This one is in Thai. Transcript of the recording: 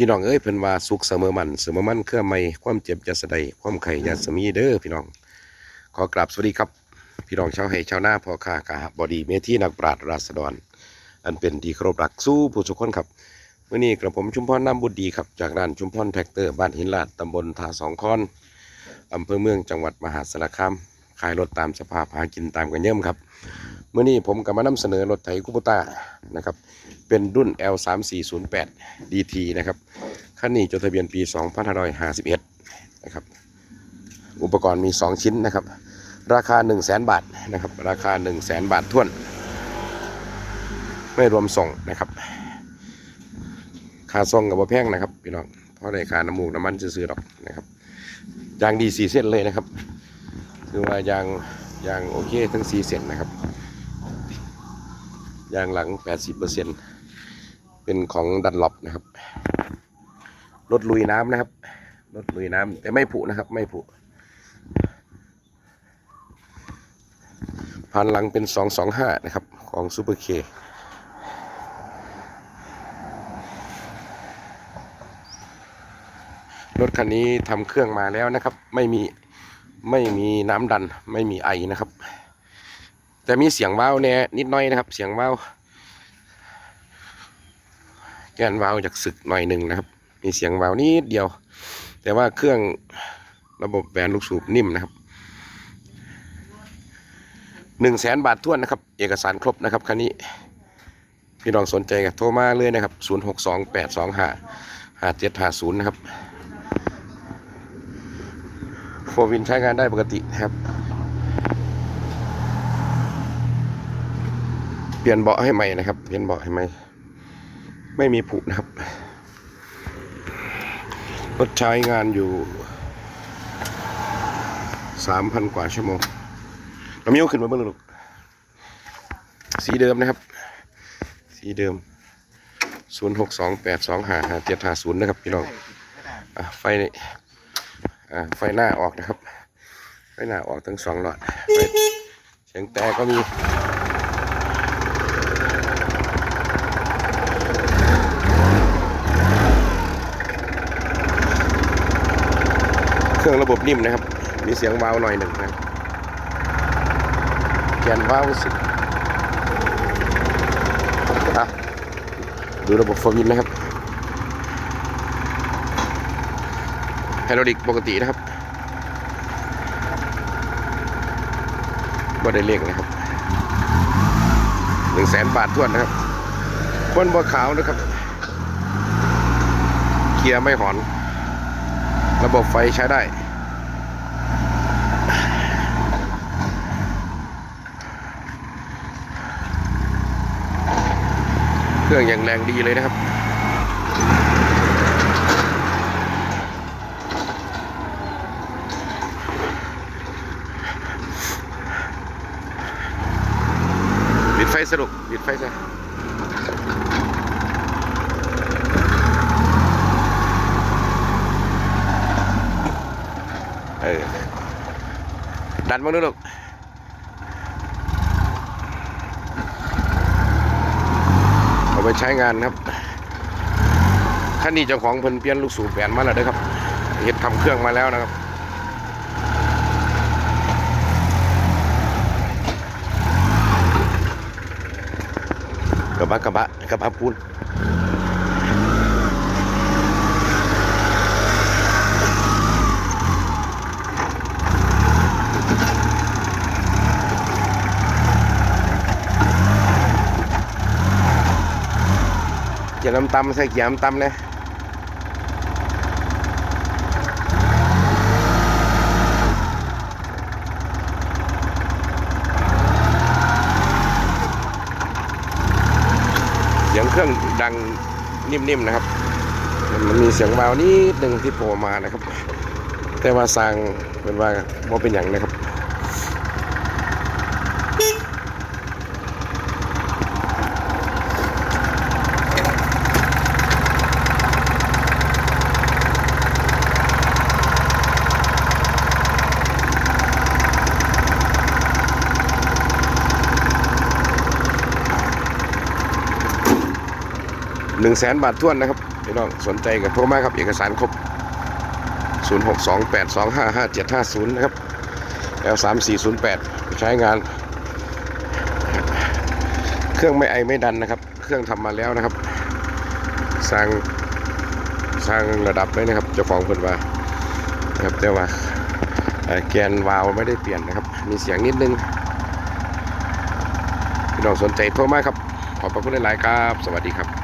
พี่น้องเอ้ยเพิ่นว่าสุขเสมอมันเสมอมันเครื่อไม่ความเจ็บจะสะใดความไข่ยาสมีเด้อพี่น้อง ขอกราบสวัสดีครับ พี่น้องชาวไห้ชาวนาพ่อค้ากาบอดีเมที่นักปราชญ์ราษฎร อันเป็นที่เคารพรักสู้ผู้ทุกคนครับเมื่อนี้กระผมชุมพรน้ำบุตรดีครับจากร้านชุมพรแท็กเตอร์บ้านหินลาดตำบลท่าสองคอนอำเภอเมืองจังหวัดมหาสารคามขายรถตามสภาพหากินตามกันเยิ่มครับ เมื่อนี้ผมก็มานำเสนอรถไถคูปต้านะครับ เป็นรุ่น L3408 DT นะครับคันนี้จดทะเบียนปี 2551 นะครับ อุปกรณ์มี 2 ชิ้นนะครับ ราคา 1 0 0 0 0แบาทนะครับ ราคา 1 0 0 0 0แบาทท้วน ไม่รวมส่งนะครับค่าส่งกับว่าแพงนะครับพี่น้องเพราะในค่าน้ำมูกน้ำมันซื้อๆหรอกนะครับยางดีสีเส้นเลยนะครับ คือว่ายางยางโอเคทั้งสีเส้นนะครับ ยางหลัง 80%เป็นของดันล็อปนะครับ รถลุยน้ำนะครับ รถลุยน้ำแต่ไม่ผุนะครับ ไม่ผุพันหลังเป็น 225 นะครับ ของซูเปอร์เครถคันนี้ทำเครื่องมาแล้วนะครับ ไม่มีไม่มีน้ำดันไม่มีไอนะครับ แต่มีเสียงว้าวเนี่ยนิดหน้อยนะครับ เสียงว้าวแกนว้าวจากศึกหน่อยหนึ่งนะครับ มีเสียงว้าวนิดเดียว แต่ว่าเครื่องระบบแบนลูกสูบนิ่มนะครับหนึ่งแสนบาทท้วนนะครับ เอกสารครบนะครับคันนี้พี่น้องสนใจก็โทรมาเลยนะครับศูนย์หกสองแปดสองห้าห้าเจ็ดห้าศูนย์นะครับโฟร์วินใช้งานได้ปกตินะครับ เปลี่ยนเบาะให้ใหม่นะครับ เปลี่ยนเบาะให้ใหม่ ไม่มีผุนะครับ รถใช้งานอยู่สามพันกว่าชั่วโมงเรามิ้วขึ้นมาเบิ่งลูก สีเดิมนะครับ สีเดิมศูนย์หกสองแปดสองห้าห้าเจ็ดห้าศูนย์นะครับพี่น้องอไฟนี่ไฟหน้าออกนะครับ ไฟหน้าออกทั้งสองหลอด ไฟเสียงแต่ก็มี เครื่องระบบนิ่มนะครับ มีเสียงวาวหน่อยหนึ่งนะครับแกนวาวสิอะดูระบบฟอร์วินนะครับไฮดรอลิกปกตินะครับบ่ได้เร่งนะครับหนึ่งแสนบาททวนนะครับบนบัวขาวนะครับ เกียร์ไม่หอน ระบบไฟใช้ได้ เครื่องอย่างแรงดีเลยนะครับปิดไฟสรุปปิดไฟซะ ออดันมาดูลูกเอาไปใช้งานครับคันนี้เจ้าของเพิ่นเปลี่ยนลูกสูบแบนมาแล้วด้อครับเห็ดทำเครื่องมาแล้วนะครับกระบะกระบะกระบะปูน ขียวน้ำตำใส่เกี่ยวน้ำตำเลยเสียงเครื่องดังนิ่มๆนะครับ มันมีเสียงวาวนิดหนึ่งที่โผล่มานะครับ แต่ว่าสร้างเป็นว่าว่าเป็นอย่างนะครับ หนึ่งแสนบาทท้วนนะครับพี่น้องสนใจกับโทรมาครับ เอกสารครบ 0628255750 นะครับ L3408 ใช้งาน เครื่องไม่ไอไม่ดันนะครับ เครื่องทำมาแล้วนะครับ สร้างสร้างระดับเลยนะครับเจ้าของเพิ่นว่านะครับแต่ว่าแกนวาล์วไม่ได้เปลี่ยนนะครับ มีเสียงนิดนึงพี่น้องสนใจโทรมาครับ ขอบพระคุณหลายๆครับ สวัสดีครับ